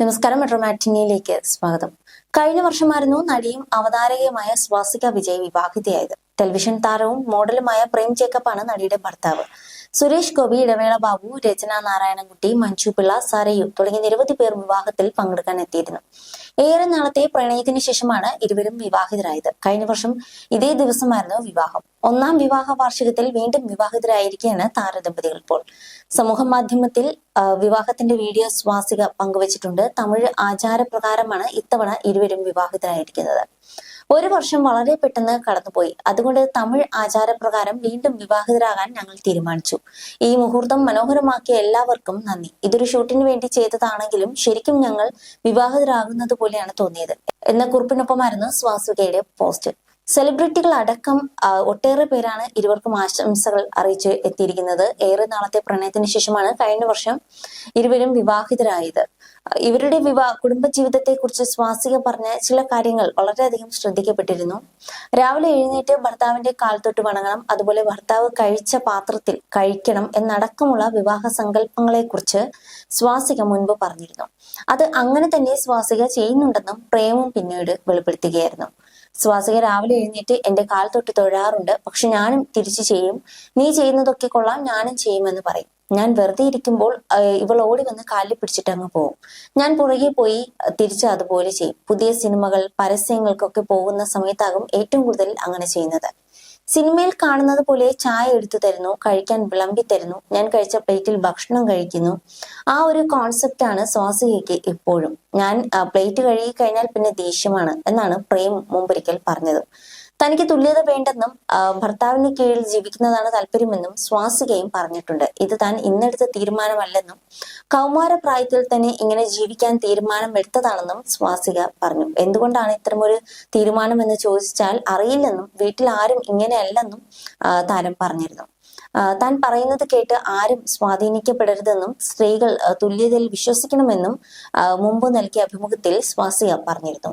നമസ്കാരം മെട്രോമാറ്റിനിയിലേക്ക് സ്വാഗതം. കഴിഞ്ഞ വർഷമായിരുന്നു നടിയും അവതാരകയുമായ സ്വാസിക വിജയ് വിവാഹിതയായത്. ടെലിവിഷൻ താരവും മോഡലുമായ പ്രേം ജേക്കബാണ് നടിയുടെ ഭർത്താവ്. സുരേഷ് ഗോപി ഇടവേള ബാബു രചന നാരായണൻകുട്ടി മഞ്ജു പിള്ള സരയു തുടങ്ങിയ നിരവധി പേർ വിവാഹത്തിൽ പങ്കെടുക്കാൻ എത്തിയിരുന്നു ഏറെ നാളത്തെ പ്രണയത്തിന് ശേഷമാണ് ഇരുവരും വിവാഹിതരായത്. കഴിഞ്ഞ വർഷം ഇതേ ദിവസമായിരുന്നു വിവാഹം. ഒന്നാം വിവാഹ വാർഷികത്തിൽ വീണ്ടും വിവാഹിതരായിരിക്കുകയാണ് താരദമ്പതികൾ ഇപ്പോൾ. സമൂഹ മാധ്യമത്തിൽ വിവാഹത്തിന്റെ വീഡിയോ സ്വാസിക പങ്കുവച്ചിട്ടുണ്ട്. തമിഴ് ആചാരപ്രകാരമാണ് ഇത്തവണ ഇരുവരും വിവാഹിതരായിരിക്കുന്നത്. ഒരു വർഷം വളരെ പെട്ടെന്ന് കടന്നുപോയി. അതുകൊണ്ട് തമിഴ് ആചാരപ്രകാരം വീണ്ടും വിവാഹിതരാകാൻ ഞങ്ങൾ തീരുമാനിച്ചു. ഈ മുഹൂർത്തം മനോഹരമാക്കിയ എല്ലാവർക്കും നന്ദി. ഇതൊരു ഷൂട്ടിന് വേണ്ടി ചെയ്തതാണെങ്കിലും ശരിക്കും ഞങ്ങൾ വിവാഹിതരാകുന്നത് പോലെയാണ് തോന്നിയത്. എന്ന കുറിപ്പിനൊപ്പമായിരുന്നു സ്വാസികയുടെ പോസ്റ്റ്. സെലിബ്രിറ്റികൾ അടക്കം ഒട്ടേറെ പേരാണ് ഇരുവർക്കും ആശംസകൾ അറിയിച്ച് എത്തിയിരിക്കുന്നത്. ഏറെ നാളത്തെ പ്രണയത്തിന് ശേഷമാണ് കഴിഞ്ഞ വർഷം ഇരുവരും വിവാഹിതരായത്. ഇവരുടെ വിവാഹ കുടുംബജീവിതത്തെ കുറിച്ച് സ്വാസിക പറഞ്ഞ ചില കാര്യങ്ങൾ വളരെയധികം ശ്രദ്ധിക്കപ്പെട്ടിരുന്നു. രാവിലെ എഴുന്നേറ്റ് ഭർത്താവിന്റെ കാൽ തൊട്ട് വണങ്ങണം അതുപോലെ ഭർത്താവ് കഴിച്ച പാത്രത്തിൽ കഴിക്കണം എന്നടക്കമുള്ള വിവാഹ സങ്കല്പങ്ങളെ കുറിച്ച് സ്വാസിക മുൻപ് പറഞ്ഞിരുന്നു. അത് അങ്ങനെ തന്നെ സ്വാസിക ചെയ്യുന്നുണ്ടെന്നും പ്രേമം പിന്നീട് വെളിപ്പെടുത്തുകയായിരുന്നു. സ്വാസിക രാവിലെ എഴുന്നേറ്റ് എന്റെ കാൽ തൊട്ട് തൊഴാറുണ്ട്. പക്ഷെ ഞാനും തിരിച്ചു ചെയ്യും. നീ ചെയ്യുന്നതൊക്കെ കൊള്ളാം ഞാനും ചെയ്യുമെന്ന് പറയും. ഞാൻ വെറുതെ ഇരിക്കുമ്പോൾ ഇവൾ ഓടി വന്ന് കാലിൽ പിടിച്ചിട്ട് അങ്ങ് പോകും ഞാൻ പുറകെ പോയി തിരിച്ച് അതുപോലെ ചെയ്യും. പുതിയ സിനിമകൾ പരസ്യങ്ങൾക്കൊക്കെ പോകുന്ന സമയത്താകും ഏറ്റവും കൂടുതൽ അങ്ങനെ ചെയ്യുന്നത്. സിനിമയിൽ കാണുന്നത് പോലെ ചായ എടുത്തു തരുന്നു കഴിക്കാൻ വിളമ്പി തരുന്നു. ഞാൻ കഴിച്ച പ്ലേറ്റിൽ ഭക്ഷണം കഴിക്കുന്നു. ആ ഒരു കോൺസെപ്റ്റ് ആണ് സ്വാസികയ്ക്ക് ഇപ്പോഴും. ഞാൻ പ്ലേറ്റ് കഴുകി കഴിഞ്ഞാൽ പിന്നെ ദേഷ്യമാണ് എന്നാണ് പ്രേം മുമ്പൊരിക്കൽ പറഞ്ഞത്. തനിക്ക് തുല്യത വേണ്ടെന്നും ഭർത്താവിന് കീഴിൽ ജീവിക്കുന്നതാണ് താല്പര്യമെന്നും സ്വാസികയും പറഞ്ഞിട്ടുണ്ട്. ഇത് താൻ ഇന്നെടുത്ത തീരുമാനമല്ലെന്നും കൗമാര പ്രായത്തിൽ തന്നെ ഇങ്ങനെ ജീവിക്കാൻ തീരുമാനം എടുത്തതാണെന്നും സ്വാസിക പറഞ്ഞു. എന്തുകൊണ്ടാണ് ഇത്തരമൊരു തീരുമാനം എന്ന് ചോദിച്ചാൽ അറിയില്ലെന്നും വീട്ടിൽ ആരും ഇങ്ങനെയല്ലെന്നും താരം പറഞ്ഞിരുന്നു. താൻ പറയുന്നത് കേട്ട് ആരും സ്വാധീനിക്കപ്പെടരുതെന്നും സ്ത്രീകൾ തുല്യതയിൽ വിശ്വസിക്കണമെന്നും മുമ്പ് നൽകിയ അഭിമുഖത്തിൽ സ്വാസിക പറഞ്ഞിരുന്നു.